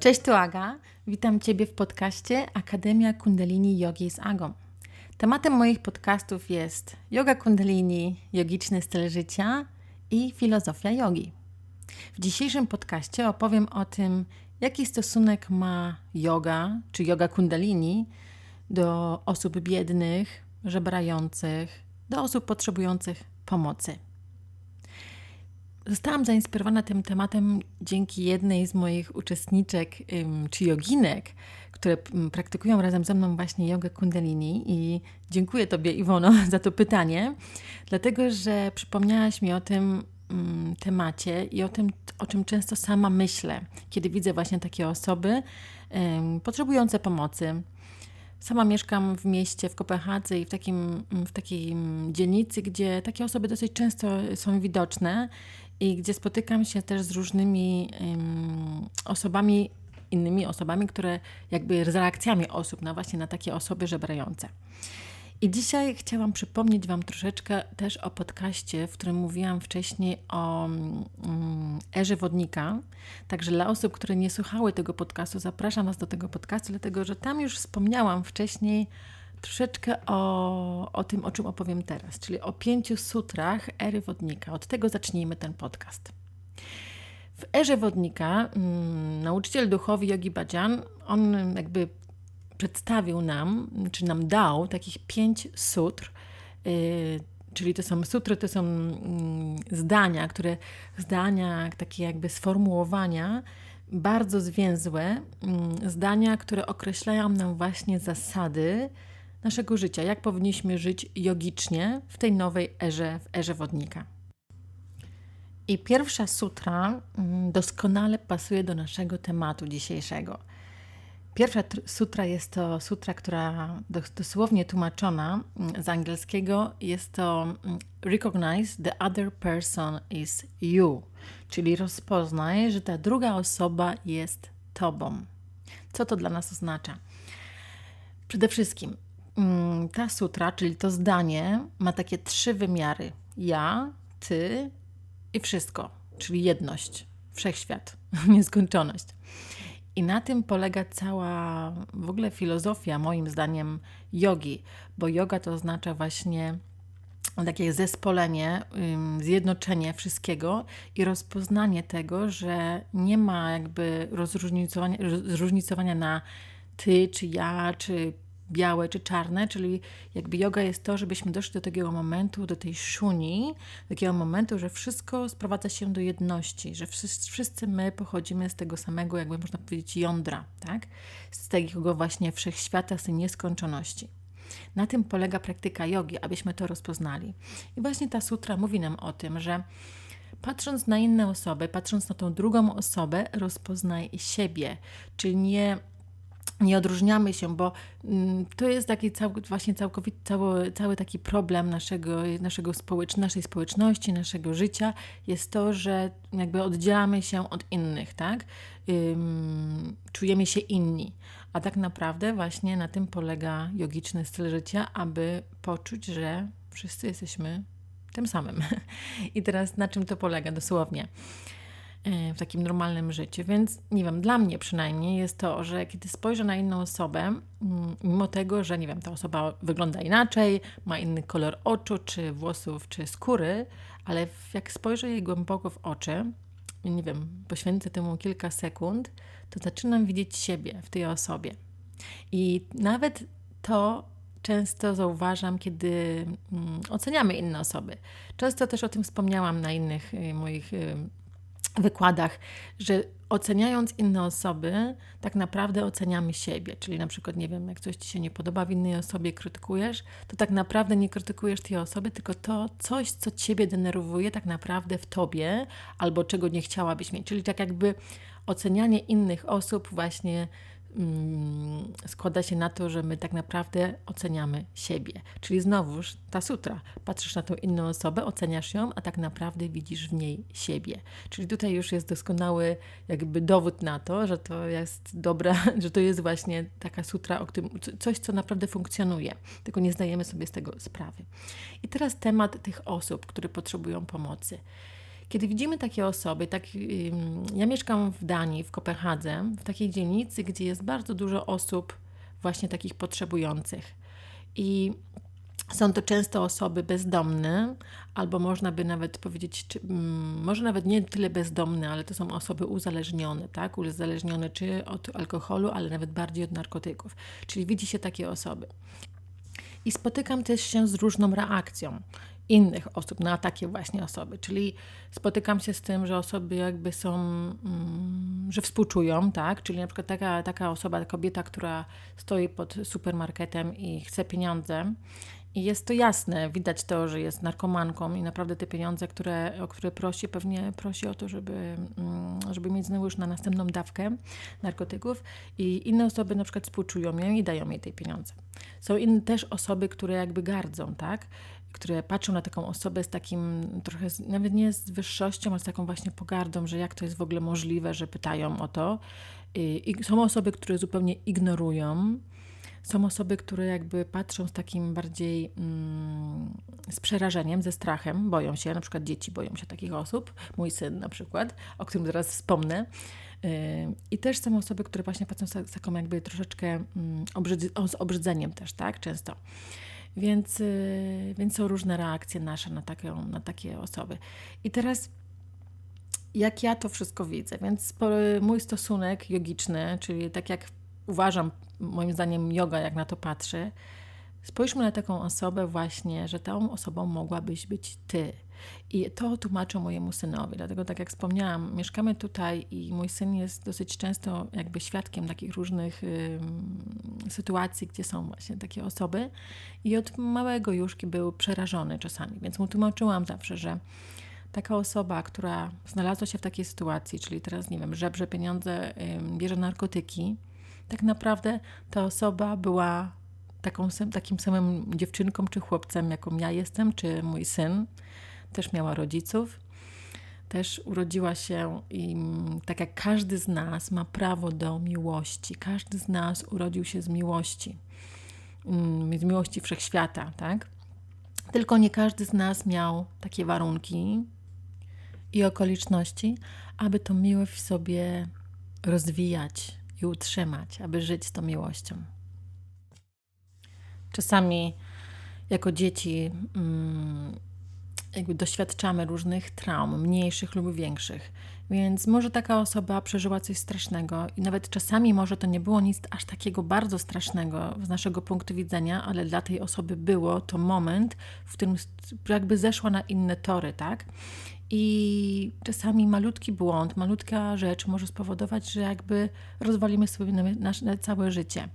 Cześć, tu Aga. Witam Ciebie w podcaście Akademia Kundalini Yogi z Agą. Tematem moich podcastów jest yoga kundalini, jogiczny styl życia i filozofia jogi. W dzisiejszym podcaście opowiem o tym, jaki stosunek ma yoga czy yoga kundalini do osób biednych, żebrających, do osób potrzebujących pomocy. Zostałam zainspirowana tym tematem dzięki jednej z moich uczestniczek czy joginek, które praktykują razem ze mną właśnie jogę kundalini i dziękuję Tobie Iwono za to pytanie, dlatego że przypomniałaś mi o tym ym, temacie i o tym, o czym często sama myślę, kiedy widzę właśnie takie osoby potrzebujące pomocy. Sama mieszkam w mieście, w Kopenhadze i w, takim, w takiej dzielnicy, gdzie takie osoby dosyć często są widoczne i gdzie spotykam się też z różnymi ym, osobami, innymi osobami, które jakby z reakcjami osób na właśnie na takie osoby żebrające. I dzisiaj chciałam przypomnieć Wam troszeczkę też o podcaście, w którym mówiłam wcześniej o mm, erze wodnika. Także dla osób, które nie słuchały tego podcastu, zapraszam Was do tego podcastu, dlatego że tam już wspomniałam wcześniej troszeczkę o, o tym, o czym opowiem teraz, czyli o pięciu sutrach ery wodnika. Od tego zacznijmy ten podcast. W erze wodnika mm, nauczyciel duchowy Yogi Bhajan, on jakby przedstawił nam, czy nam dał takich pięć sutr, yy, czyli to są sutry, to są yy, zdania, które zdania, takie jakby sformułowania, bardzo zwięzłe, yy, zdania, które określają nam właśnie zasady naszego życia, jak powinniśmy żyć jogicznie w tej nowej erze, w erze wodnika. I pierwsza sutra mm, doskonale pasuje do naszego tematu dzisiejszego. Pierwsza sutra jest to sutra, która dosłownie tłumaczona mm, z angielskiego jest to mm, Recognize the other person is you, czyli rozpoznaj, że ta druga osoba jest tobą. Co to dla nas oznacza? Przede wszystkim mm, ta sutra, czyli to zdanie, ma takie trzy wymiary: ja, ty i wszystko, czyli jedność, wszechświat, nieskończoność. I na tym polega cała w ogóle filozofia, moim zdaniem, jogi, bo yoga to oznacza właśnie takie zespolenie, zjednoczenie wszystkiego i rozpoznanie tego, że nie ma jakby rozróżnicowania, rozróżnicowania na ty, czy ja, czy białe czy czarne, czyli jakby yoga jest to, żebyśmy doszli do takiego momentu, do tej szuni, do takiego momentu, że wszystko sprowadza się do jedności, że wszyscy, wszyscy my pochodzimy z tego samego, jakby można powiedzieć, jądra, tak? Z tego właśnie wszechświata, z tej nieskończoności. Na tym polega praktyka jogi, abyśmy to rozpoznali. I właśnie ta sutra mówi nam o tym, że patrząc na inne osoby, patrząc na tą drugą osobę, rozpoznaj siebie, czyli nie nie odróżniamy się, bo mm, to jest taki cał, właśnie całkowity, cały, cały taki problem naszego, naszego społecz, naszej społeczności, naszego życia, jest to, że jakby oddzielamy się od innych, tak? Ym, czujemy się inni. A tak naprawdę właśnie na tym polega jogiczny styl życia, aby poczuć, że wszyscy jesteśmy tym samym. I teraz na czym to polega dosłownie? E, w takim normalnym życiu. Więc nie wiem, dla mnie przynajmniej jest to, że kiedy spojrzę na inną osobę, mm, mimo tego, że nie wiem, ta osoba wygląda inaczej, ma inny kolor oczu, czy włosów, czy skóry, ale jak spojrzę jej głęboko w oczy, nie wiem, poświęcę temu kilka sekund, to zaczynam widzieć siebie w tej osobie. I nawet to często zauważam, kiedy mm, oceniamy inne osoby. Często też o tym wspomniałam na innych y, moich y, wykładach, że oceniając inne osoby, tak naprawdę oceniamy siebie. Czyli na przykład, nie wiem, jak coś ci się nie podoba w innej osobie, krytykujesz, to tak naprawdę nie krytykujesz tej osoby, tylko to coś, co ciebie denerwuje tak naprawdę w tobie, albo czego nie chciałabyś mieć. Czyli tak jakby ocenianie innych osób właśnie składa się na to, że my tak naprawdę oceniamy siebie. Czyli znowuż ta sutra. Patrzysz na tą inną osobę, oceniasz ją, a tak naprawdę widzisz w niej siebie. Czyli tutaj już jest doskonały jakby dowód na to, że to jest dobra, że to jest właśnie taka sutra, o którym, coś, co naprawdę funkcjonuje. Tylko nie zdajemy sobie z tego sprawy. I teraz temat tych osób, które potrzebują pomocy. Kiedy widzimy takie osoby, tak, ja mieszkam w Danii, w Kopenhadze, w takiej dzielnicy, gdzie jest bardzo dużo osób właśnie takich potrzebujących. I są to często osoby bezdomne, albo można by nawet powiedzieć, czy, może nawet nie tyle bezdomne, ale to są osoby uzależnione, tak? Uzależnione czy od alkoholu, ale nawet bardziej od narkotyków. Czyli widzi się takie osoby. I spotykam też się z różną reakcją innych osób, na takie właśnie osoby. Czyli spotykam się z tym, że osoby jakby są, mm, że współczują, tak? Czyli na przykład taka, taka osoba, kobieta, która stoi pod supermarketem i chce pieniądze. I jest to jasne, widać to, że jest narkomanką i naprawdę te pieniądze, które, o które prosi, pewnie prosi o to, żeby, mm, żeby mieć znowu już na następną dawkę narkotyków. I inne osoby na przykład współczują ją i dają jej te pieniądze. Są inne też osoby, które jakby gardzą, tak? Które patrzą na taką osobę z takim trochę, nawet nie z wyższością, ale z taką właśnie pogardą, że jak to jest w ogóle możliwe, że pytają o to. I, są osoby, które zupełnie ignorują. Są osoby, które jakby patrzą z takim bardziej mm, z przerażeniem, ze strachem, boją się, na przykład dzieci boją się takich osób, mój syn na przykład, o którym zaraz wspomnę. I też są osoby, które właśnie patrzą z taką jakby troszeczkę mm, z obrzydzeniem też, tak, często. Więc, y, więc są różne reakcje nasze na, takie, na takie osoby. I teraz jak ja to wszystko widzę, więc mój stosunek jogiczny, czyli tak jak uważam, moim zdaniem yoga, jak na to patrzy, spójrzmy na taką osobę właśnie, że tą osobą mogłabyś być ty. I to tłumaczę mojemu synowi. Dlatego, tak jak wspomniałam, mieszkamy tutaj i mój syn jest dosyć często jakby świadkiem takich różnych y, sytuacji, gdzie są właśnie takie osoby. I od małego Juszki był przerażony czasami, więc mu tłumaczyłam zawsze, że taka osoba, która znalazła się w takiej sytuacji, czyli teraz, nie wiem, żebrze pieniądze, y, bierze narkotyki, tak naprawdę ta osoba była taką, takim samym dziewczynką czy chłopcem, jaką ja jestem, czy mój syn też miała rodziców, też urodziła się i tak jak każdy z nas ma prawo do miłości, każdy z nas urodził się z miłości, mm, z miłości wszechświata, tak? Tylko nie każdy z nas miał takie warunki i okoliczności, aby tą miłość w sobie rozwijać i utrzymać, aby żyć z tą miłością. Czasami jako dzieci mm, jakby doświadczamy różnych traum, mniejszych lub większych. Więc może taka osoba przeżyła coś strasznego i nawet czasami może to nie było nic aż takiego bardzo strasznego z naszego punktu widzenia, ale dla tej osoby było to moment, w którym jakby zeszła na inne tory, tak? I czasami malutki błąd, malutka rzecz może spowodować, że jakby rozwalimy sobie nasze całe życie.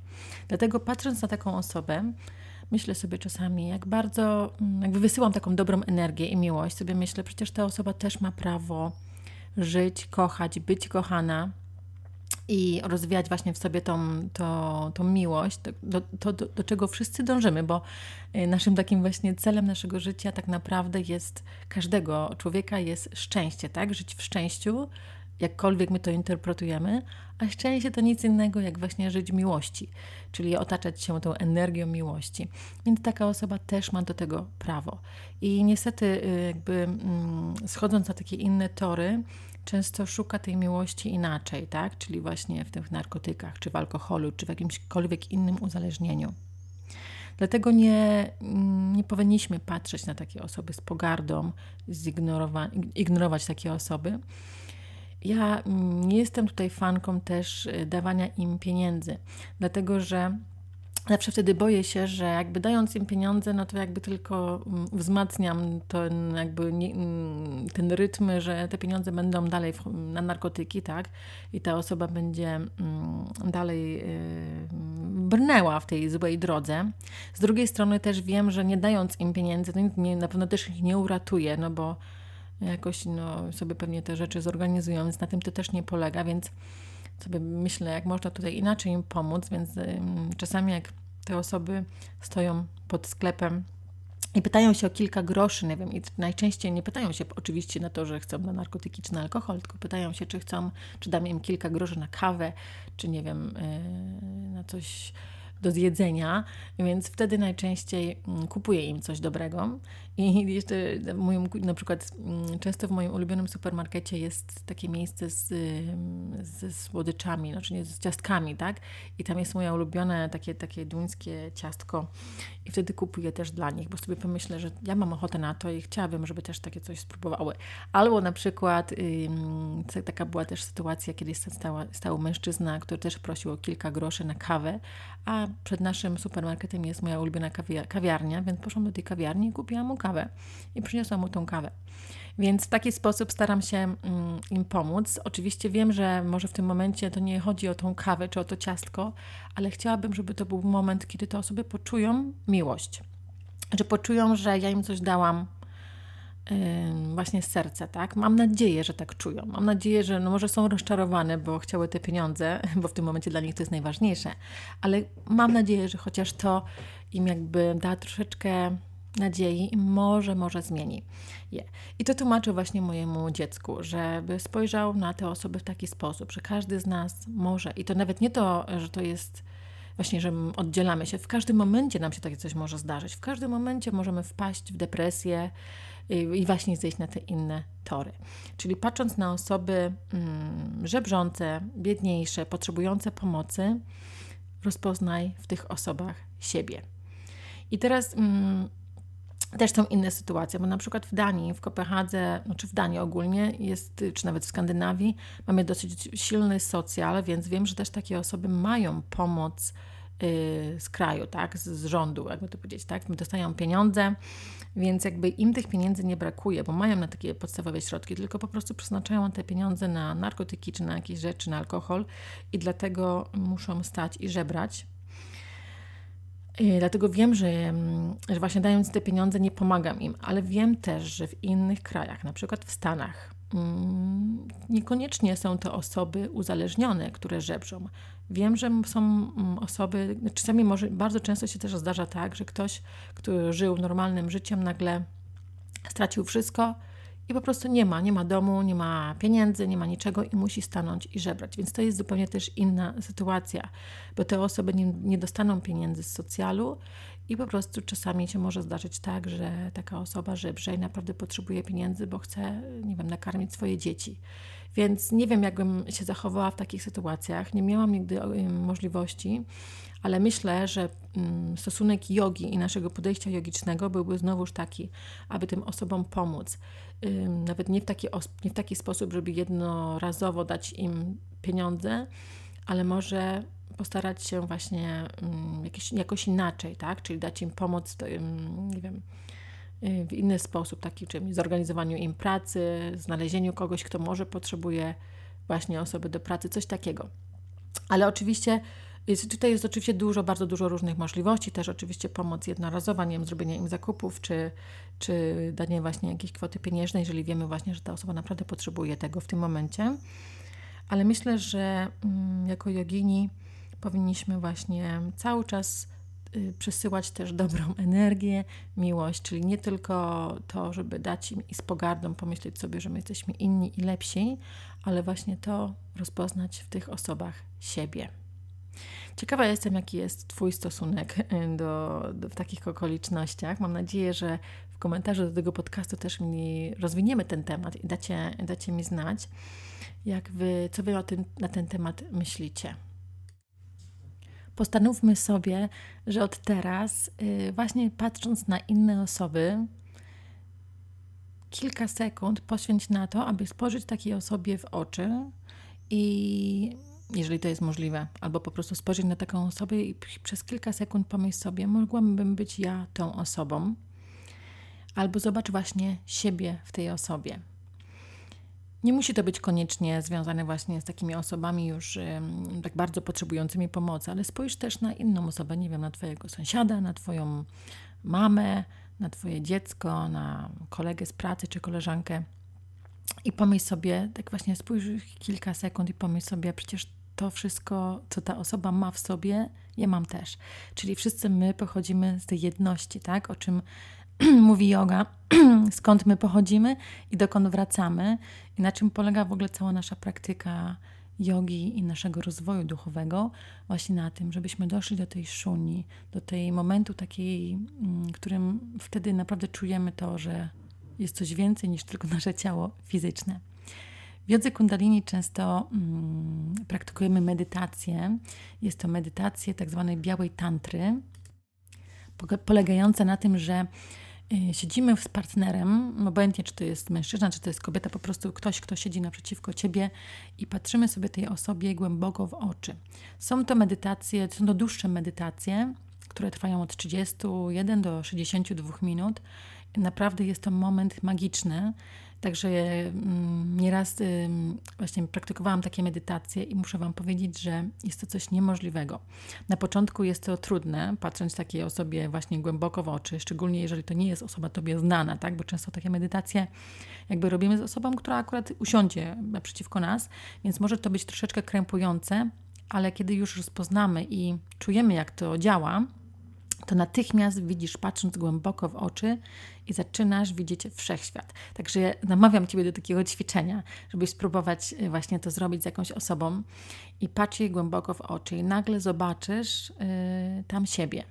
Dlatego patrząc na taką osobę, myślę sobie czasami, jak bardzo, mm, jakby wysyłam taką dobrą energię i miłość, sobie myślę, przecież ta osoba też ma prawo żyć, kochać, być kochana i rozwijać właśnie w sobie tą, tą, tą miłość, do, to, do, do czego wszyscy dążymy, bo y, naszym takim właśnie celem naszego życia tak naprawdę jest, każdego człowieka jest szczęście, tak? Żyć w szczęściu, jakkolwiek my to interpretujemy, a szczęście to nic innego jak właśnie żyć miłości, czyli otaczać się tą energią miłości. Więc taka osoba też ma do tego prawo. I niestety, y, jakby mm, schodząc na takie inne tory, często szuka tej miłości inaczej, tak? Czyli właśnie w tych narkotykach, czy w alkoholu, czy w jakimśkolwiek innym uzależnieniu. Dlatego nie, nie powinniśmy patrzeć na takie osoby z pogardą, zignorować takie osoby, ja mm, nie jestem tutaj fanką też y, dawania im pieniędzy, dlatego że zawsze wtedy boję się, że jakby dając im pieniądze, no to jakby tylko mm, wzmacniam ten jakby mm, ten rytm, że te pieniądze będą dalej na narkotyki, tak? I ta osoba będzie dalej y, brnęła w tej złej drodze. Z drugiej strony też wiem, że nie dając im pieniędzy, to nie, na pewno też ich nie uratuje, no bo jakoś no, sobie pewnie te rzeczy zorganizują, więc na tym to też nie polega, więc sobie myślę, jak można tutaj inaczej im pomóc, więc czasami jak te osoby stoją pod sklepem i pytają się o kilka groszy, nie wiem, i najczęściej nie pytają się oczywiście na to, że chcą na narkotyki czy na alkohol, tylko pytają się, czy chcą, czy dam im kilka groszy na kawę, czy nie wiem, yy, na coś do zjedzenia, więc wtedy najczęściej mm, kupuję im coś dobrego. I jeszcze w moim, na przykład mm, często w moim ulubionym supermarkecie jest takie miejsce z, ze słodyczami, znaczy nie z ciastkami, tak? I tam jest moje ulubione takie, takie duńskie ciastko i wtedy kupuję też dla nich, bo sobie pomyślę, że ja mam ochotę na to i chciałabym, żeby też takie coś spróbowały. Albo na przykład taka była też sytuacja, kiedy stała, stał mężczyzna, który też prosił o kilka groszy na kawę, a przed naszym supermarketem jest moja ulubiona kawiarnia, więc poszłam do tej kawiarni i kupiłam mu kawę i przyniosłam mu tą kawę. Więc w taki sposób staram się mm, im pomóc. Oczywiście wiem, że może w tym momencie to nie chodzi o tą kawę czy o to ciastko, ale chciałabym, żeby to był moment, kiedy te osoby poczują miłość. Że poczują, że ja im coś dałam właśnie z serca, tak? Mam nadzieję, że tak czują. Mam nadzieję, że no może są rozczarowane, bo chciały te pieniądze, bo w tym momencie dla nich to jest najważniejsze, ale mam nadzieję, że chociaż to im jakby da troszeczkę nadziei i może, może zmieni je. I to tłumaczę właśnie mojemu dziecku, żeby spojrzał na te osoby w taki sposób, że każdy z nas może, i to nawet nie to, że to jest właśnie, że oddzielamy się, w każdym momencie nam się takie coś może zdarzyć, w każdym momencie możemy wpaść w depresję i właśnie zejść na te inne tory. Czyli patrząc na osoby mm, żebrzące, biedniejsze, potrzebujące pomocy, rozpoznaj w tych osobach siebie. I teraz mm, też są inne sytuacje, bo na przykład w Danii, w Kopenhadze, no czy w Danii ogólnie jest, czy nawet w Skandynawii, mamy dosyć silny socjal, więc wiem, że też takie osoby mają pomoc y, z kraju, tak, z, z rządu, jakby to powiedzieć, tak, dostają pieniądze, więc jakby im tych pieniędzy nie brakuje, bo mają na takie podstawowe środki, tylko po prostu przeznaczają te pieniądze na narkotyki, czy na jakieś rzeczy, na alkohol i dlatego muszą stać i żebrać, Dlatego wiem, że, mm, że właśnie dając te pieniądze nie pomagam im, ale wiem też, że w innych krajach, na przykład w Stanach, mm, niekoniecznie są to osoby uzależnione, które żebrzą. Wiem, że są mm, osoby, czasami może bardzo często się też zdarza tak, że ktoś, kto żył normalnym życiem, nagle stracił wszystko i po prostu nie ma, nie ma domu, nie ma pieniędzy, nie ma niczego i musi stanąć i żebrać. Więc to jest zupełnie też inna sytuacja, bo te osoby nie, nie dostaną pieniędzy z socjalu i po prostu czasami się może zdarzyć tak, że taka osoba żebrze i naprawdę potrzebuje pieniędzy, bo chce, nie wiem, nakarmić swoje dzieci. Więc nie wiem, jakbym się zachowała w takich sytuacjach. Nie miałam nigdy możliwości, ale myślę, że mm, stosunek jogi i naszego podejścia jogicznego byłby znowuż taki, aby tym osobom pomóc. Nawet nie w taki, nie w taki sposób, żeby jednorazowo dać im pieniądze, ale może postarać się właśnie jakiś, jakoś inaczej, tak? Czyli dać im pomoc, nie wiem, w inny sposób, taki czym zorganizowaniu im pracy, znalezieniu kogoś, kto może potrzebuje właśnie osoby do pracy, coś takiego. Ale oczywiście jest, tutaj jest oczywiście dużo, bardzo dużo różnych możliwości, też oczywiście pomoc jednorazowa, nie wiem, zrobienie im zakupów, czy, czy danie właśnie jakiejś kwoty pieniężnej, jeżeli wiemy właśnie, że ta osoba naprawdę potrzebuje tego w tym momencie. Ale myślę, że mm, jako jogini powinniśmy właśnie cały czas y, przesyłać też dobrą energię, miłość, czyli nie tylko to, żeby dać im i z pogardą pomyśleć sobie, że my jesteśmy inni i lepsi, ale właśnie to rozpoznać w tych osobach siebie. Ciekawa jestem, jaki jest Twój stosunek y, do, do, w takich okolicznościach. Mam nadzieję, że w komentarzu do tego podcastu też mi rozwiniemy ten temat i dacie, dacie mi znać, jak wy, co Wy o tym, na ten temat myślicie. Postanówmy sobie, że od teraz, yy, właśnie patrząc na inne osoby, kilka sekund poświęć na to, aby spojrzeć takiej osobie w oczy i jeżeli to jest możliwe, albo po prostu spojrzeć na taką osobę i przez kilka sekund pomyśl sobie, mogłabym być ja tą osobą, albo zobacz właśnie siebie w tej osobie. Nie musi to być koniecznie związane właśnie z takimi osobami już tak bardzo potrzebującymi pomocy, ale spójrz też na inną osobę, nie wiem, na Twojego sąsiada, na Twoją mamę, na Twoje dziecko, na kolegę z pracy czy koleżankę. I pomyśl sobie, tak właśnie spójrz kilka sekund i pomyśl sobie, przecież to wszystko, co ta osoba ma w sobie, ja mam też. Czyli wszyscy my pochodzimy z tej jedności, tak? O czym mówi yoga, skąd my pochodzimy i dokąd wracamy, i na czym polega w ogóle cała nasza praktyka jogi i naszego rozwoju duchowego, właśnie na tym, żebyśmy doszli do tej szuni, do tej momentu takiej, mm, którym wtedy naprawdę czujemy to, że jest coś więcej niż tylko nasze ciało fizyczne. W jodze kundalini często mm, praktykujemy medytację. Jest to medytację tak zwanej białej tantry, polegająca na tym, że siedzimy z partnerem, obojętnie czy to jest mężczyzna, czy to jest kobieta, po prostu ktoś, kto siedzi naprzeciwko ciebie i patrzymy sobie tej osobie głęboko w oczy. Są to medytacje, są to dłuższe medytacje, które trwają od 31 do 62 minut. Naprawdę jest to moment magiczny. Także mm, nieraz właśnie praktykowałam takie medytacje i muszę Wam powiedzieć, że jest to coś niemożliwego. Na początku jest to trudne, patrząc takiej osobie właśnie głęboko w oczy, szczególnie jeżeli to nie jest osoba Tobie znana, tak? bo często takie medytacje jakby robimy z osobą, która akurat usiądzie naprzeciwko nas, więc może to być troszeczkę krępujące, ale kiedy już rozpoznamy i czujemy, jak to działa, to natychmiast widzisz, patrząc głęboko w oczy i zaczynasz widzieć wszechświat. Także namawiam Ciebie do takiego ćwiczenia, żebyś spróbować y, właśnie to zrobić z jakąś osobą i patrz jej głęboko w oczy i nagle zobaczysz yy, tam siebie,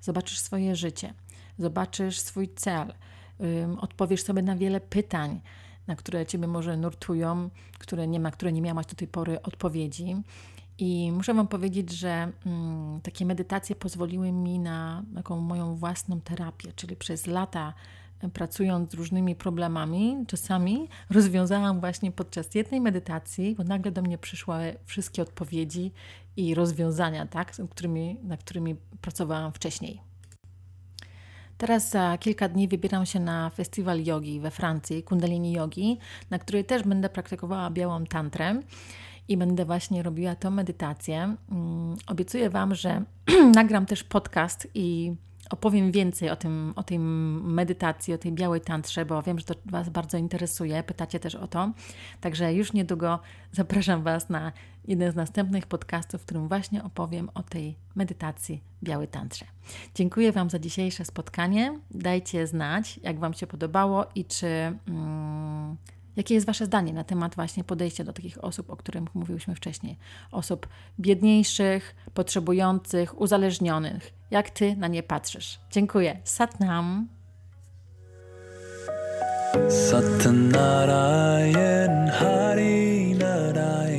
zobaczysz swoje życie, zobaczysz swój cel, yy, odpowiesz sobie na wiele pytań, na które Ciebie może nurtują, które nie ma, które nie miałaś do tej pory odpowiedzi. I muszę Wam powiedzieć, że mm, takie medytacje pozwoliły mi na taką moją własną terapię, czyli przez lata e, pracując z różnymi problemami, czasami rozwiązałam właśnie podczas jednej medytacji, bo nagle do mnie przyszły wszystkie odpowiedzi i rozwiązania, tak, którymi, na którymi pracowałam wcześniej. Teraz za kilka dni wybieram się na festiwal jogi we Francji, Kundalini Jogi, na której też będę praktykowała białą tantrę i będę właśnie robiła tą medytację. Mm, Obiecuję Wam, że nagram też podcast i opowiem więcej o, tym, o tej medytacji, o tej białej tantrze, bo wiem, że to Was bardzo interesuje. Pytacie też o to. Także już niedługo zapraszam Was na jeden z następnych podcastów, w którym właśnie opowiem o tej medytacji białej tantrze. Dziękuję Wam za dzisiejsze spotkanie. Dajcie znać, jak Wam się podobało i czy. Mm, Jakie jest Wasze zdanie na temat właśnie podejścia do takich osób, o których mówiłyśmy wcześniej? Osób biedniejszych, potrzebujących, uzależnionych. Jak Ty na nie patrzysz? Dziękuję. Satnam. Satyanarayan Hari Narayan